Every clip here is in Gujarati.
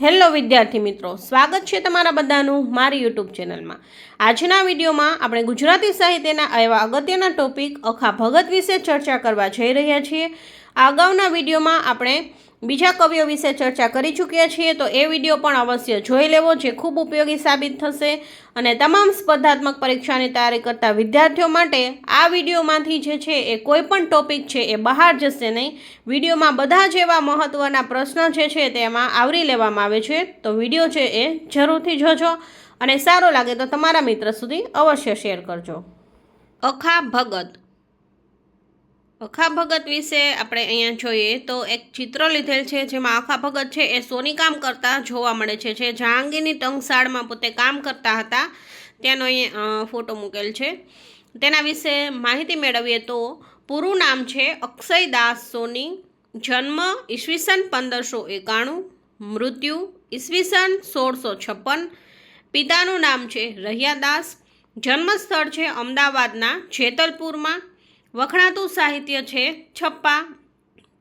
હેલો વિદ્યાર્થી મિત્રો, સ્વાગત છે તમારા બધાનું મારી યુટ્યુબ ચેનલમાં. આજના વિડીયોમાં આપણે ગુજરાતી સાહિત્યના એવા અગત્યના ટોપિક અખા ભગત વિશે ચર્ચા કરવા જઈ રહ્યા છીએ. અગાઉના વિડીયોમાં આપણે બીજા કવિઓ વિશે ચર્ચા કરી ચૂક્યા છીએ, તો એ વીડિયો પણ અવશ્ય જોઈ લેવો, જે ખૂબ ઉપયોગી સાબિત થશે. અને તમામ સ્પર્ધાત્મક પરીક્ષાની તૈયારી કરતા વિદ્યાર્થીઓ માટે આ વિડીયોમાંથી જે છે, એ કોઈ પણ ટોપિક છે, એ બહાર જશે નહીં. વિડીયોમાં બધા જ એવા મહત્ત્વના પ્રશ્નો જે છે, તેમાં આવરી લેવામાં આવે છે. તો વીડિયો છે, એ જરૂરથી જોજો. અને સારો લાગે તો તમારા મિત્ર સુધી અવશ્ય શેર કરજો. અખા ભગત. અખા ભગત વિશે આપણે અહીંયા જોઈએ તો એક ચિત્ર લીધેલ છે જેમાં અખા ભગત છે એ સોની કામ કરતા જોવા મળે છે. જે જહાંગીરની ટંગશાળમાં પોતે કામ કરતા હતા. ત્યાંનો અહીં ફોટો મૂકેલ છે. તેના વિશે માહિતી મેળવીએ તો પૂરું નામ છે અક્ષયદાસ સોની. જન્મ ઈસવીસન પંદરસો એકાણું. મૃત્યુ ઈસવીસન સોળસો છપ્પન. પિતાનું નામ છે રહિયાદાસ. જન્મસ્થળ છે અમદાવાદના જેતલપુરમાં વખણાતું સાહિત્ય છે છપ્પા.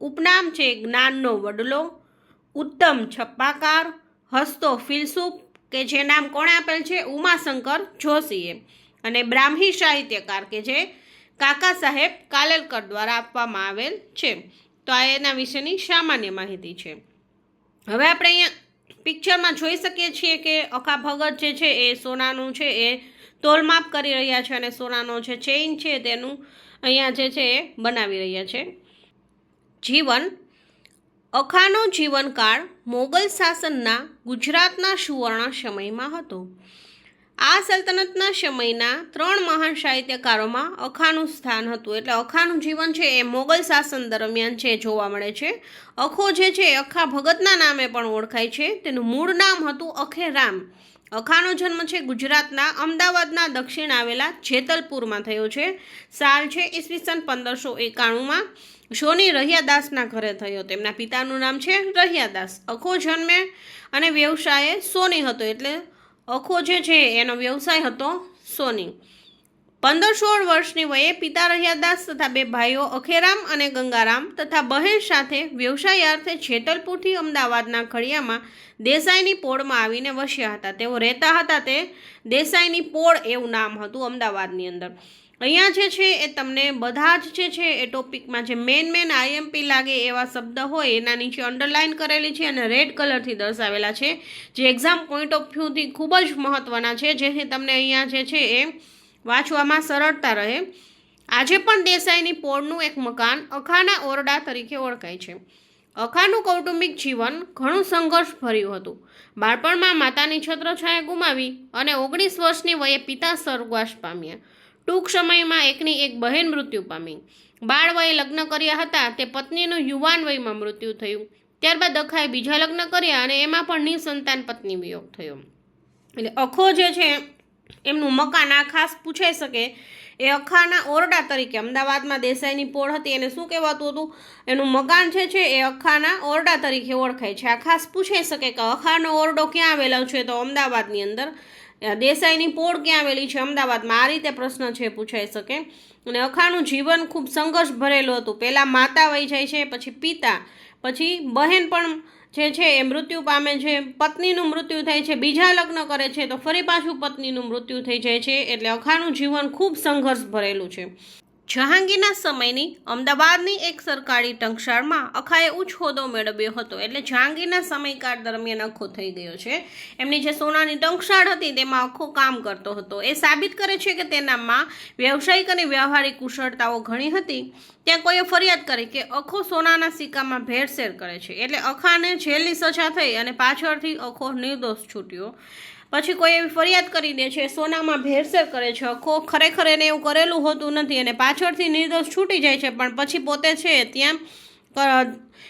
ઉપનામ છે જ્ઞાનનો વડલો. ઉત્તમ છપ્પાકાર. હસ્તો ફિલસૂફ, કે જે નામ કોણે આપેલ છે? ઉમાશંકર જોશીએ. અને બ્રાહ્મી સાહિત્યકાર, કે જે કાકા સાહેબ કાલેલકર દ્વારા આપવામાં આવેલ છે. તો આ એના વિશેની સામાન્ય માહિતી છે. હવે આપણે અહીંયા પિક્ચરમાં જોઈ શકીએ છીએ કે અખા ભગત જે છે એ સોનાનું છે, એ તોલમાપ કરી રહ્યા છે અને સોનાનો જે ચેઇન છે તેનું અહીંયા જે છે એ બનાવી રહ્યા છે. જીવન. અખાનો જીવનકાળ મોગલ શાસનના ગુજરાતના સુવર્ણ સમયમાં હતો. આ સલ્તનતના સમયના ત્રણ મહાન સાહિત્યકારોમાં અખાનું સ્થાન હતું. એટલે અખાનું જીવન છે એ મોગલ શાસન દરમિયાન છે જોવા મળે છે. અખો જે છે અખા ભગતના નામે પણ ઓળખાય છે. તેનું મૂળ નામ હતું અખેરામ. અખાનો જન્મ છે ગુજરાતના, અમદાવાદના દક્ષિણ આવેલા જેતલપુરમાં થયો છે. સાલ છે ઈસવીસન પંદરસો એકાણુંમાં. સોની રહિયાદાસના ઘરે થયો. તેમના પિતાનું નામ છે રહિયાદાસ. અખો જન્મે અને વ્યવસાયે સોની હતો એટલે અખો જે છે એનો વ્યવસાય હતો સોની. પંદર સોળ વર્ષની વયે પિતા રહ્યાદાસ તથા બે ભાઈઓ અખેરામ અને ગંગારામ તથા બહેન સાથે વ્યવસાયાર્થે છેતલપુરથી અમદાવાદના ખડિયામાં દેસાઈની પોળમાં આવીને વસ્યા હતા. તેઓ રહેતા હતા તે દેસાઈની પોળ એવું નામ હતું અમદાવાદની અંદર. અહીંયા જે છે એ તમને બધા જ જે છે એ ટોપિકમાં જે મેન મેન આઈએમપી લાગે એવા શબ્દ હોય એના નીચે અંડરલાઇન કરેલી છે અને રેડ કલરથી દર્શાવેલા છે. જે એક્ઝામ પોઈન્ટ ઓફ વ્યૂથી ખૂબ જ મહત્ત્વના છે. જેથી તમને અહીંયા જે છે એ વાંચવામાં સરળતા રહે. આજે પણ દેસાઈની પોળનું એક મકાન અખાના ઓરડા તરીકે ઓળખાય છે. અખાનું કૌટુંબિક જીવન ઘણું સંઘર્ષ ભર્યું હતું. બાળપણમાં માતાની છત્રછાયા ગુમાવી અને ઓગણીસ વર્ષની વયે પિતા સ્વર્ગવાસ પામ્યા. ટૂંક સમયમાં એકની એક બહેન મૃત્યુ પામી. બાળ વયે લગ્ન કર્યા હતા, તે પત્નીનું યુવાન વયમાં મૃત્યુ થયું. ત્યારબાદ અખાએ બીજા લગ્ન કર્યા અને એમાં પણ નિસંતાન પત્ની વિયોગ થયો. એટલે અખો જે છે એમનું મકાન આ ખાસ પૂછાઈ શકે. એ અખાના ઓરડા તરીકે અમદાવાદમાં દેસાઈની પોળ હતી. એને શું કહેવાતું હતું? એનું મકાન જે છે, એ અખાના ઓરડા તરીકે ઓળખાય છે. આ ખાસ પૂછાઈ શકે કે અખાનો ઓરડો ક્યાં આવેલો છે? તો અમદાવાદની અંદર. દેસાઈની પોળ ક્યાં આવેલી છે? અમદાવાદમાં. આ રીતે પ્રશ્ન છે, પૂછાઈ શકે. અને અખાનું જીવન ખૂબ સંઘર્ષ ભરેલું હતું. પહેલાં માતા વહી જાય છે, પછી પિતા, પછી બહેન પણ જે છે એ મૃત્યુ પામે છે, પત્નીનું મૃત્યુ થાય છે, બીજા લગ્ન કરે છે, તો ફરી પાછું પત્નીનું મૃત્યુ થઈ જાય છે, એટલે અખાનું જીવન ખૂબ સંઘર્ષ ભરેલું છે. જહાંગીરના સમયની અમદાવાદની એક સરકારી ટંકશાળમાં અખાએ ઉચ્ચ હોદ્દો મેળવ્યો હતો. એટલે જહાંગીરના સમયકાળ દરમિયાન અખો થઈ ગયો છે. એમની જે સોનાની ટંકશાળ હતી તેમાં અખો કામ કરતો હતો. એ સાબિત કરે છે કે તેનામાં વ્યવસાયિક અને વ્યવહારિક કુશળતાઓ ઘણી હતી. ત્યાં કોઈએ ફરિયાદ કરી કે અખો સોનાના સિક્કામાં ભેળસેળ કરે છે. એટલે અખાને જેલની સજા થઈ અને પાછળથી અખો નિર્દોષ છૂટ્યો. પછી કોઈ એવી ફરિયાદ કરી દે છે, સોનામાં ભેરસેર કરે છે અખો ખરેખર એને એવું કરેલું હોતું નથી અને પાછળથી નિર્દોષ છૂટી જાય છે, પણ પછી પોતે છે ત્યાં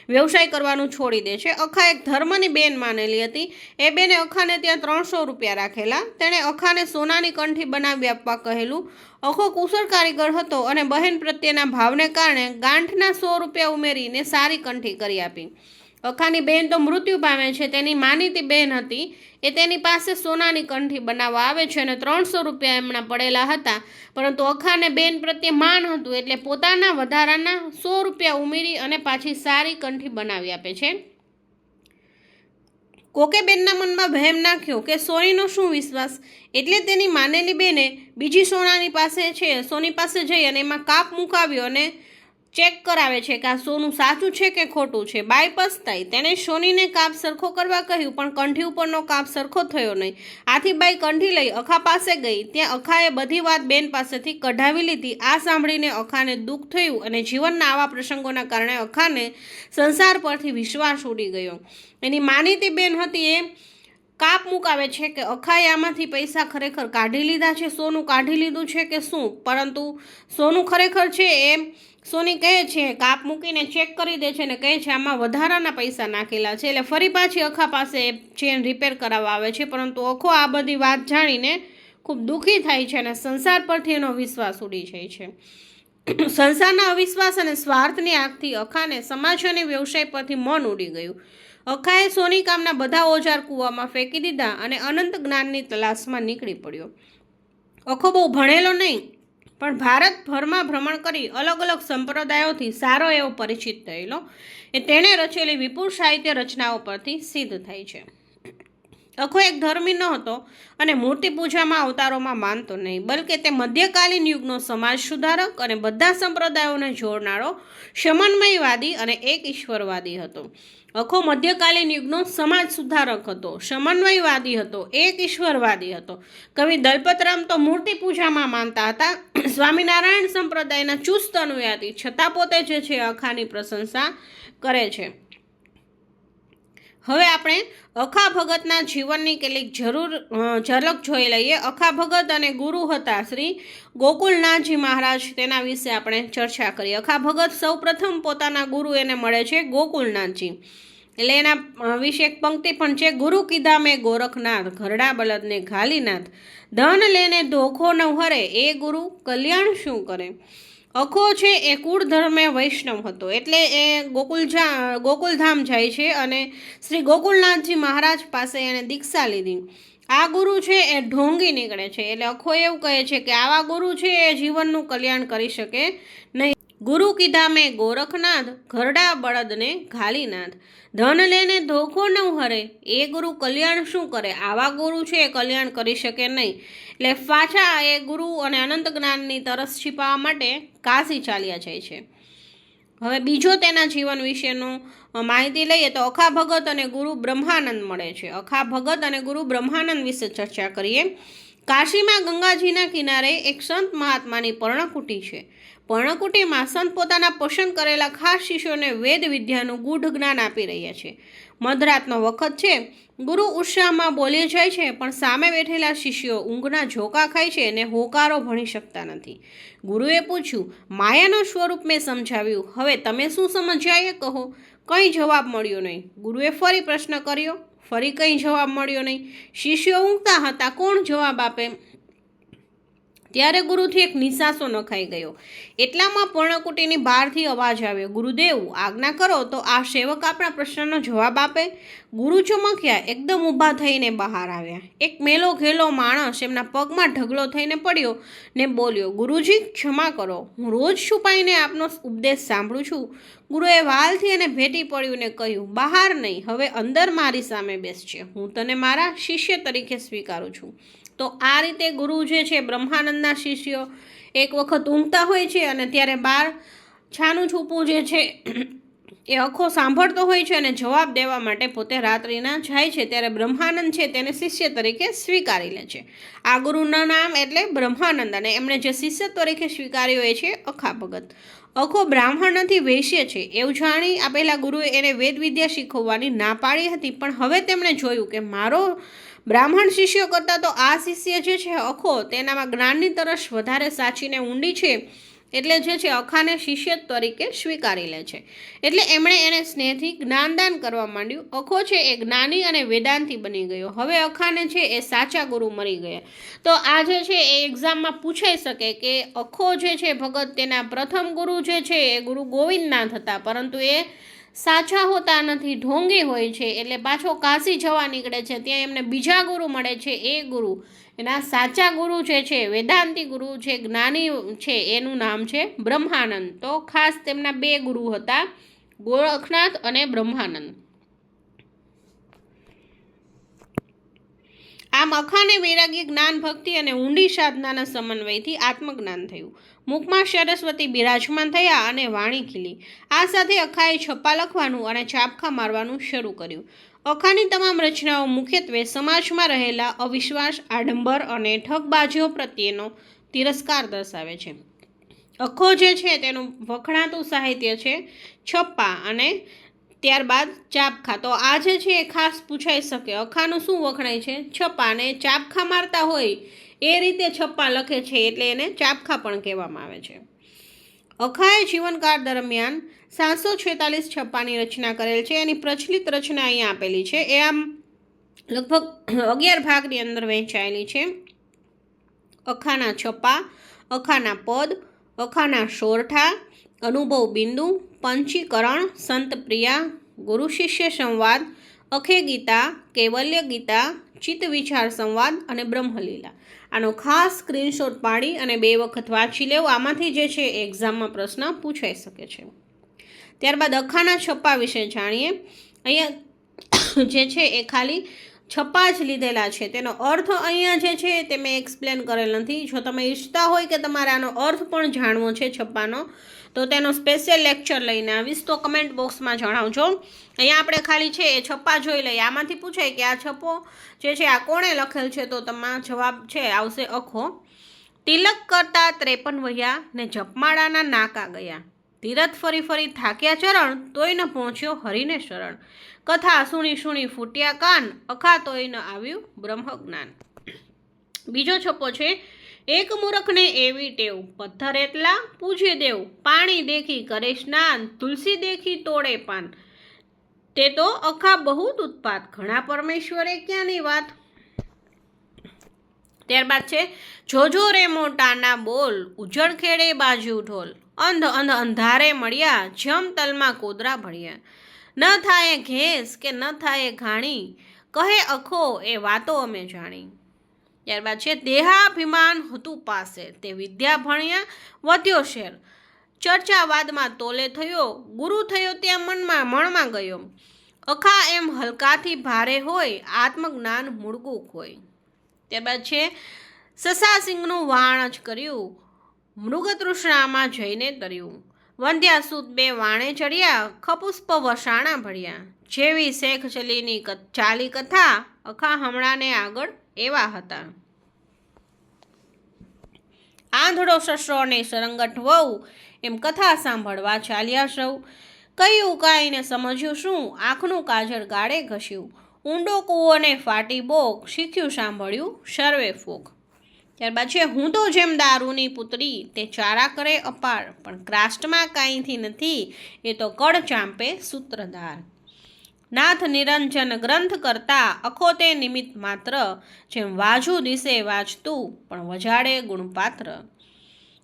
વ્યવસાય કરવાનું છોડી દે છે. અખા એક ધર્મની બેન માનેલી હતી. એ બેને અખાને ત્યાં ત્રણસો રૂપિયા રાખેલા. તેણે અખાને સોનાની કંઠી બનાવી આપવા કહેલું. અખો કુશળ કારીગર હતો અને બહેન પ્રત્યેના ભાવને કારણે ગાંઠના સો રૂપિયા ઉમેરીને સારી કંઠી કરી આપી. અખાની બહેન તો મૃત્યુ પામે છે. તેની માનીતી બેન હતી. એ તેની પાસે સોનાની કંઠી બનાવવા આવે છે અને ત્રણસો રૂપિયા એમના પડેલા હતા. પરંતુ અખાને બેન પ્રત્યે માન હતું એટલે પોતાના વધારાના સો રૂપિયા ઉમેરી અને પાછી સારી કંઠી બનાવી આપે છે. કોકે બેનના મનમાં વહેમ નાખ્યો કે સોનીનો શું વિશ્વાસ? એટલે તેની માનેલી બેને બીજી સોનાની પાસે છે, સોની પાસે જઈ અને એમાં કાપ મુકાવ્યો અને ચેક કરાવે છે કે આ સોનું સાચું છે કે ખોટું છે. બાય થાય તેણે સોનીને કાપ સરખો કરવા કહ્યું, પણ કંઠી ઉપરનો કાપ સરખો થયો નહીં. આથી બાઈ કંઠી લઈ અખા પાસે ગઈ. ત્યાં અખાએ બધી વાત બેન પાસેથી કઢાવી લીધી. આ સાંભળીને અખાને દુઃખ થયું અને જીવનના આવા પ્રસંગોના કારણે અખાને સંસાર પરથી વિશ્વાસ ઉડી ગયો. એની માનીતી બેન હતી એ કાપ મુકાવે છે કે અખાએ આમાંથી પૈસા ખરેખર કાઢી લીધા છે? સોનું કાઢી લીધું છે કે શું? પરંતુ સોનું ખરેખર છે એમ સોની કહે છે, કાપ મૂકીને ચેક કરી દે છે ને કહે છે, આમાં વધારાના પૈસા નાખેલા છે. એટલે ફરી પાછી અખા પાસે ચેન રિપેર કરાવવા આવે છે. પરંતુ અખો આ બધી વાત જાણીને ખૂબ દુઃખી થાય છે અને સંસાર પરથી એનો વિશ્વાસ ઉડી જાય છે. સંસારના અવિશ્વાસ અને સ્વાર્થની આગથી અખાને સમાજ અને વ્યવસાય પરથી મન ઉડી ગયું. અખાએ સોની કામના બધા ઓજાર કૂવામાં ફેંકી દીધા અને અનંત જ્ઞાનની તલાશમાં નીકળી પડ્યો. અખો બહુ ભણેલો નહીં, પણ ભારતભરમાં ભ્રમણ કરી અલગ અલગ સંપ્રદાયોથી સારો એવો પરિચિત થયેલો. એ તેણે રચેલી વિપુલ સાહિત્ય રચનાઓ પરથી સિદ્ધ થાય છે. અખો એક ધર્મી ન હતો અને મૂર્તિ પૂજામાં અવતારોમાં માનતો નહીં, બલકે તે મધ્યકાલીન યુગનો સમાજ સુધારક અને બધા સંપ્રદાયોને જોડનારો સમન્વયવાદી અને એક ઈશ્વરવાદી હતો. અખો મધ્યકાલીન યુગનો સમાજ સુધારક હતો સમન્વયવાદી હતો, એક ઈશ્વરવાદી હતો. કવિ દલપતરામ તો મૂર્તિ પૂજામાં માનતા હતા. સ્વામિનારાયણ સંપ્રદાયના ચુસ્ત અનુયાતી છતાં પોતે જે છે, અખાની પ્રશંસા કરે છે. હવે આપણે અખા ભગતના જીવનની કેટલીક જરૂર ઝલક જોઈ લઈએ. અખા ભગત અને ગુરુ હતા શ્રી ગોકુલનાથજી મહારાજ, તેના વિશે આપણે ચર્ચા કરીએ. અખા ભગત સૌપ્રથમ પોતાના ગુરુ એને મળે છે ગોકુલનાથજી. એટલે એના વિશે એક પંક્તિ પણ છે, ગુરુ કીધા મેં ગોરખનાથ, ઘરડા બળદને ઘાલીનાથ ધન લેને ધોખો ન હરે એ ગુરુ કલ્યાણ શું કરે? અખો છે એ કુળ ધર્મે વૈષ્ણવ હતો. એટલે એ ગોકુલ ગોકુલધામ જાય છે અને શ્રી ગોકુલનાથજી મહારાજ પાસે એને દીક્ષા લીધી. આ ગુરુ છે એ ઢોંગી નીકળે છે. એટલે અખો એવું કહે છે કે આવા ગુરુ છે એ જીવનનું કલ્યાણ કરી શકે નહીં. ગુરુ કીધા મેં ગોરખનાથ ઘરડા બળદને ઘાલીનાથ ધન લેને ધોખો ન હરે એ ગુરુ કલ્યાણ શું કરે? આવા ગુરુ છે, એ કલ્યાણ કરી શકે નહીં. એટલે પાછા એ ગુરુ અને અનંત જ્ઞાનની તરસ છીપાવવા માટે કાશી ચાલ્યા જાય છે. હવે બીજો તેના જીવન વિશેનું માહિતી લઈએ તો અખા ભગત અને ગુરુ બ્રહ્માનંદ મળે છે. અખા ભગત અને ગુરુ બ્રહ્માનંદ વિશે ચર્ચા કરીએ. કાશીમાં ગંગાજીના કિનારે એક સંત મહાત્માની પર્ણકુટી છે. પર્ણકુટીમાં સંત પોતાના પસંદ કરેલા ખાસ શિષ્યોને વેદ વિદ્યાનું ગૂઢ જ્ઞાન આપી રહ્યા છે. મધરાતનો વખત છે. ગુરુ ઉત્સાહમાં બોલી જાય છે, પણ સામે બેઠેલા શિષ્યો ઊંઘના ઝોકા ખાય છે અને હોકારો ભણી શકતા નથી. ગુરુએ પૂછ્યું, માયાનું સ્વરૂપ મેં સમજાવ્યું. હવે તમે શું સમજ્યા એ કહો. કંઈ જવાબ મળ્યો નહીં. ગુરુએ ફરી પ્રશ્ન કર્યો. ફરી કંઈ જવાબ મળ્યો નહીં. શિષ્યો ઊંઘતા હતા. કોણ જવાબ આપે? ત્યારે ગુરુથી એક નિશાસો નખાઈ ગયો. એટલામાં પર્ણકુટીની બહારથી અવાજ આવ્યો, ગુરુદેવ, આજ્ઞા કરો તો આ સેવક આપણા પ્રશ્નનો જવાબ આપે. ગુરુ ચમક્યા, એકદમ ઊભા થઈને બહાર આવ્યા. એક મેલો ઘેલો માણસ એમના પગમાં ઢગલો થઈને પડ્યો ને બોલ્યો, ગુરુજી, ક્ષમા કરો. હું રોજ છુપાઈને આપનો ઉપદેશ સાંભળું છું. ગુરુએ વાલથી એને ભેટી પડ્યું ને કહ્યું, બહાર નહીં, હવે અંદર મારી સામે બેસજે. હું તને મારા શિષ્ય તરીકે સ્વીકારું છું. તો આ રીતે ગુરુ જે છે, બ્રહ્માનંદના શિષ્યો એક વખત ઊંઘતા હોય છે અને ત્યારે બાર છાનું છૂપું જે છે, એ અખો સાંભળતો હોય છે અને જવાબ દેવા માટે પોતે રાત્રિના જાય છે. ત્યારે બ્રહ્માનંદ છે, તેને શિષ્ય તરીકે સ્વીકારી લે છે. આ ગુરુના નામ એટલે બ્રહ્માનંદ અને એમણે જે શિષ્ય તરીકે સ્વીકાર્યો એ છે અખા ભગત અખો બ્રાહ્મણથી વૈશ્ય છે. એવું જાણી આપેલા ગુરુએ એને વેદ વિદ્યા શીખવવાની ના પાડી હતી, પણ હવે તેમણે જોયું કે મારો બ્રાહ્મણ શિષ્યો કરતાં તો આ શિષ્ય જે છે અખો, તેનામાં જ્ઞાનની તરસ વધારે સાચીને ઊંડી છે, એટલે જે છે અખાને શિષ્ય તરીકે સ્વીકારી લે છે. એટલે એમણે એને સ્નેહથી જ્ઞાનદાન કરવા માંડ્યું. અખો છે એ જ્ઞાની અને વેદાંતી બની ગયો. હવે અખાને છે એ સાચા ગુરુ મરી ગયા. તો આ જે છે એ એક્ઝામમાં પૂછાઈ શકે કે અખો જે છે ભગત તેના પ્રથમ ગુરુ જે છે એ ગુરુ ગોવિંદનાથ હતા પરંતુ એ સાચા હોતા નથી, ઢોંગી હોય છે, એટલે પાછો કાશી જવા નીકળે છે. ત્યાં એમને બીજા ગુરુ મળે છે, એ ગુરુ. એના સાચા ગુરુ જે છે, વેદાંતિ ગુરુ છે જ્ઞાની છે, એનું નામ છે બ્રહ્માનંદ. તો ખાસ તેમના બે ગુરુ હતા, ગોરખનાથ અને બ્રહ્માનંદ. આમ અખાને વૈરાગ્ય જ્ઞાન ભક્તિ અને ઊંડી સાધનાના સમન્વયથી આત્મજ્ઞાન થયું. મુખમાં સરસ્વતી બિરાજમાન થયા અને વાણી ખીલી. આ સાથે અખાએ છપ્પા લખવાનું અને ચાપખા મારવાનું શરૂ કર્યું. અખાની તમામ રચનાઓ મુખ્યત્વે સમાજમાં રહેલા અવિશ્વાસ, આડંબર અને ઠગબાજીઓ પ્રત્યેનો તિરસ્કાર દર્શાવે છે. અખો જે છે તેનું વખણાતું સાહિત્ય છે છપ્પા અને ત્યારબાદ ચાપખા તો આ જે છે એ ખાસ પૂછાઈ શકે. અખાનું શું વખણાય છે? છપ્પાને ચાપખા મારતા હોય એ રીતે છપ્પા લખે છે એટલે એને ચાપખા પણ કહેવામાં આવે છે. અખાએ જીવનકાળ દરમિયાન સાતસો છેતાલીસ છપ્પાની રચના કરેલ છે. એની પ્રચલિત રચના અહીંયા આપેલી છે. એ આમ લગભગ અગિયાર ભાગની અંદર વહેંચાયેલી છે. અખાના છપ્પા, અખાના પદ, અખાના સોરઠા અનુભવ બિંદુ, પંચીકરણ, સંત પ્રિયા, ગુરુ શિષ્ય સંવાદ, અખે ગીતા, કૈવલ્ય ગીતા, ચિત્ત વિચાર સંવાદ અને બ્રહ્મલીલા. આનો ખાસ સ્ક્રીનશોટ પાડી અને બે વખત વાંચી લેવો. આમાંથી જે છે એક્ઝામમાં પ્રશ્ન પૂછાઈ શકે છે. ત્યારબાદ અખાના છપ્પા વિશે જાણીએ. અહીંયા જે છે એ ખાલી છપ્પા જ લીધેલા છે. તેનો અર્થ અહીંયા જે છે તે મેં એક્સપ્લેન કરેલ નથી. જો તમે ઈચ્છતા હોય કે તમારે આનો અર્થ પણ જાણવો છે છપ્પાનો તો તેનો સ્પેશિયલ લેક્ચર લઈને આવીશ. તો કમેન્ટ બોક્સમાં જણાવજો. અહીંયા આપણે ખાલી છે એ છપ્પા જોઈ લઈએ. આમાંથી પૂછાય કે આ છપ્પો જે છે આ કોણે લખેલ છે? તો તમારો જવાબ છે આવશે અખો. તિલક કરતા ત્રેપન વહ્યા ને જપમાળાના નાકા ગયા. તીરથ ફરી ફરી થાક્યા ચરણ તોય ન પહોંચ્યો હરિને શરણ. કથા સુણી સુણી ફૂટ્યા કાન, અખા તોય ન આવ્યું બ્રહ્મ જ્ઞાન બીજો છપ્પો છે, એક મૂરખને એવી ટેવ, પથ્થર એટલા પૂજે દેવ, પાણી દેખી કરે સ્નાન, તુલસી દેખી તોડે પાન. તે તો અખા બહુ ઉત્પાત, ઘણા પરમેશ્વરે ક્યાંની વાત? ત્યારબાદ છે, જોજો રે મોટાના બોલ, ઉજળ ખેડે બાજુ ઢોલ. અંધ અંધ અંધારે મળ્યા, જમ તલમાં કોદરા ભળ્યા. ન થાય ઘેસ કે ન થાય ઘાણી, કહે અખો એ વાતો અમે જાણી. ત્યારબાદ છે, દેહાભિમાન હતું પાસે, તે વિદ્યા ભણ્યા, વધ્યો શેર. ચર્ચાવાદમાં તોલે થયો, ગુરુ થયો ત્યાં મનમાં, મણમાં ગયો. અખા એમ હલકાથી ભારે હોય, આત્મજ્ઞાન મૂળગું હોય ત્યારબાદ છે સસાસિંહનું વાણ જ કર્યું મૃગતૃષ્ણામાં જઈને તર્યું વંધ્યાસૂત બે વાણે ચડ્યા, ખપુષ્પ વસાણા ભર્યા. જેવી શેખ ચલીની ચાલી કથા અખા હમણાંને આગળ એવા હતા. આંધળો સસરો અને સરંગઠ વહુ એમ કથા સાંભળવા ચાલ્યા સૌ. કયું ઉકાઈને સમજ્યું શું? આંખનું કાજળ ગાળે ઘસ્યું. ઊંડો કૂવો ને ફાટી બોક શીખ્યું સાંભળ્યું સર્વે ફોક. ત્યારબાદ છે, હું તો જેમ દારૂની પુત્રી તે ચારા કરે અપાર પણ ક્રાસ્ટમાં કાંઈથી નથી, એ તો કડ ચાંપે સૂત્રધાર. નાથ નિરંજન ગ્રંથ કરતા અખોતે નિમિત્ત માત્ર, જેમ વાજુ દિશે વાંચતું પણ વજાડે ગુણપાત્ર.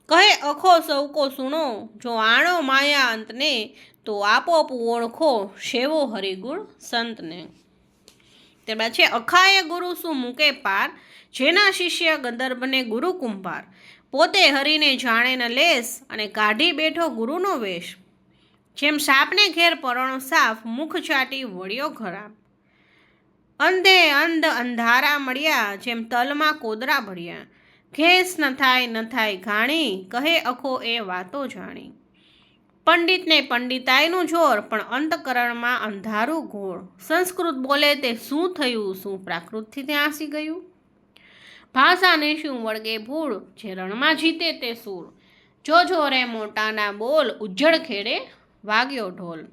કહે, અખો સૌકો સુણો, જો આણો માયા અંતને, તો આપોપ ઓળખો શેવો હરિગુણ સંતને. ત્યારબાદ છે, અખાએ ગુરુ શું મૂકે પાર જેના શિષ્ય ગંદર્ભને ગુરુ કુંભાર. પોતે હરીને જાણે ન લેશ અને કાઢી બેઠો ગુરુનો વેશ. જેમ સાપને ઘેર પરણો સાફ, મુખ ચાટી વળ્યો ખરાબ અંધે અંધ અંધારા મળ્યા, જેમ તલમાં કોદરા ભર્યા. ઘેસ ન થાય ન થાય ઘાણી, કહે અખો એ વાતો જાણી. પંડિતને પંડિતાઈનું જોર, પણ અંતકરણમાં અંધારું ઘોળ. સંસ્કૃત બોલે તે શું થયું, શું પ્રાકૃતથી ત્યાં આસી ગયું? ભાષાને શું વળગે ભૂળ? જે રણમાં જીતે તે સૂર જોજો રે મોટાના બોલ ઉજ્જડ ખેડે વાગ્યો ઢોલ.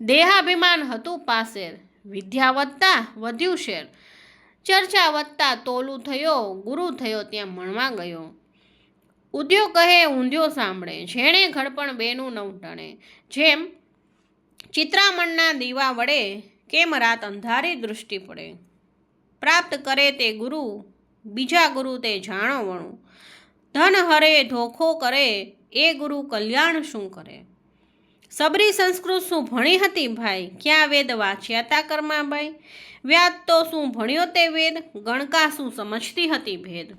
દેહાભિમાન હતું પાસેર. વિદ્યા વધતા વધ્યું શેર. ચર્ચા વધતા તોલું થયો, ગુરુ થયો ત્યાં મણવા ગયો. ઉદ્યો કહે, ઊંધ્યો સાંભળે. જેણે ઘડપણ બેનું નવ ટણે. જેમ ચિત્રામણના દીવા વડે, કેમ રાત અંધારી દૃષ્ટિ પડે. પ્રાપ્ત કરે તે ગુરુ બીજા ગુરુ તે જાણો વણું ધન હરે ધોખો કરે, એ ગુરુ કલ્યાણ શું કરે? સબરી સંસ્કૃત શું ભણી હતી ભાઈ? ક્યાં વેદ વાંચ્યા તા કર્માબાઈ વ્યાજ તો શું ભણ્યો તે વેદ? ગણકા શું સમજતી હતી ભેદ?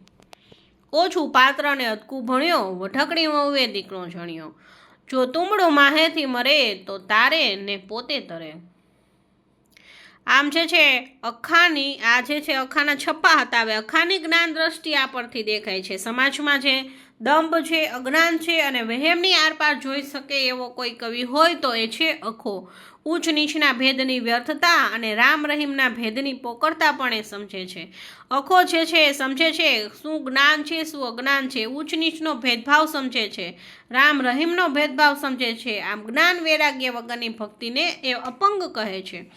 ઓછું પાત્ર ને અટકું ભણ્યો, વઢકડી વહુએ દીકરો જણ્યો. જો તુમડું માહેથી મરે, તો તારે ને પોતે તરે. આમ જે છે, અખાની, આ જે છે, અખાના છપ્પા હતા, હવે અખાની જ્ઞાન દ્રષ્ટિ આ પરથી દેખાય છે. સમાજમાં જે દંભ છે, અજ્ઞાન છે અને વહેમની આરપાર જોઈ શકે એવો કોઈ કવિ હોય તો એ છે અખો. ઊંચ નીચના ભેદની વ્યર્થતા અને રામ રહીમના ભેદની પોકળતા પણ એ સમજે છે. અખો જે છે, એ સમજે છે, શું જ્ઞાન છે, શું અજ્ઞાન છે. ઊંચ નીચનો ભેદભાવ સમજે છે. રામ રહીમનો ભેદભાવ સમજે છે. આમ જ્ઞાન વૈરાગ્ય વગરની ભક્તિને એ અપંગ કહે છે.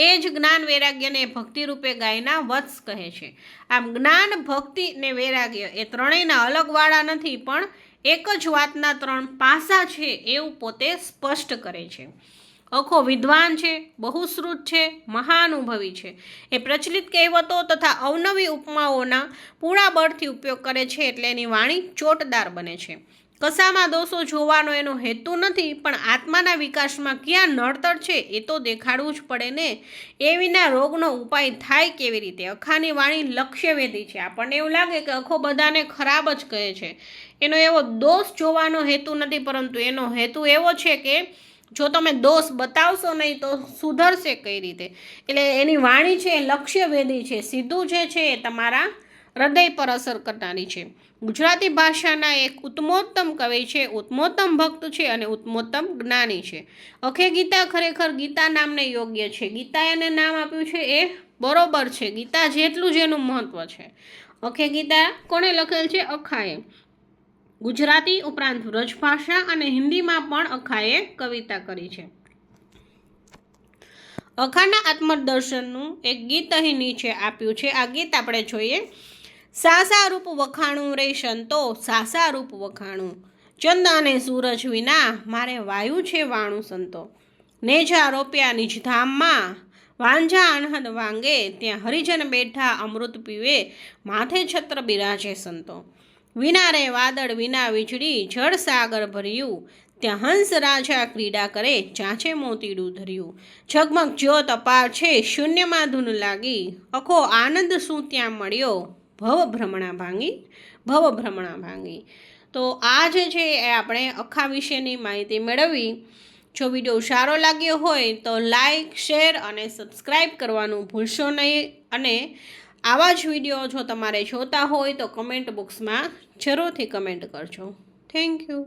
એ જ જ્ઞાન વૈરાગ્યને ભક્તિરૂપે ગાયના વત્સ કહે છે. આમ જ્ઞાન, ભક્તિ ને વૈરાગ્ય એ ત્રણેયના અલગવાળા નથી, પણ એક જ વાતના ત્રણ પાસા છે એવું પોતે સ્પષ્ટ કરે છે. અખો વિદ્વાન છે, બહુશ્રુત છે, મહાનુભવી છે. એ પ્રચલિત કહેવતો તથા અવનવી ઉપમાઓના પૂરા બળથી ઉપયોગ કરે છે એટલે એની વાણી ચોટદાર બને છે. કસામાં દોષો જોવાનો એનો હેતુ નથી, પણ આત્માના વિકાસમાં ક્યાં નડતર છે એ તો દેખાડવું જ પડે ને. એ વિના રોગનો ઉપાય થાય કેવી રીતે? અખાની વાણી લક્ષ્યવેધી છે. આપણને એવું લાગે કે અખો બધાને ખરાબ જ કહે છે. એનો એવો દોષ જોવાનો હેતુ નથી, પરંતુ એનો હેતુ એવો છે કે જો તમે દોષ બતાવશો નહીં તો સુધરશે કઈ રીતે? એટલે એની વાણી છે લક્ષ્યવેધી છે. સીધું જે છે એ તમારા હૃદય પર અસર કરનારી છે. ગુજરાતી ભાષાના એક ઉત્તમોત્તમ કવિ છે, ઉત્તમોત્તમ ભક્ત છે અને ઉત્તમોત્તમ જ્ઞાની છે. અખે ગીતા ખરેખર ગીતા નામને યોગ્ય છે. ગીતા એને નામ આપ્યું છે એ બરોબર છે. ગીતા જેટલું જ એનું મહત્ત્વ છે. અખે ગીતા કોણે લખેલ છે? અખાએ. ગુજરાતી ઉપરાંત વ્રજભાષા અને હિન્દીમાં પણ અખાએ કવિતા કરી છે. અખાના આત્મદર્શનનું એક ગીત અહીં નીચે આપ્યું છે. આ ગીત આપણે જોઈએ. સાસા રૂપ વખાણું રે સંતો સાસા રૂપ વખાણું. ચંદ અને સૂરજ વિના મારે વાયુ છે વાણું સંતો. નેજા રોપ્યા નિજધામમાં વાંજા અણહદ વાંગે, ત્યાં હરિજન બેઠા અમૃત પીવે, માથે છત્ર બિરાજે સંતો. વિના રે વાદળ વિના વીજળી, જળ સાગર ભર્યું, ત્યાં હંસ રાજા ક્રીડા કરે ચાંચે મોતીડું ધર્યું. ઝગમગ જ્યોત અપાર છે, શૂન્યમાં ધૂન લાગી, અખો આનંદ શું ત્યાં મળ્યો? ભવ ભ્રમણા ભાંગી, ભવભ્રમણા ભાંગી. તો આ જે છે એ આપણે અખા વિશેની માહિતી મેળવી. જો વીડિયો સારો લાગ્યો હોય તો લાઈક, શેર અને સબસ્ક્રાઈબ કરવાનું ભૂલશો નહીં. અને આવા જ વીડિયો જો તમારે જોતા હોય તો કમેન્ટ બોક્સમાં જરૂરથી કમેન્ટ કરજો. Thank you.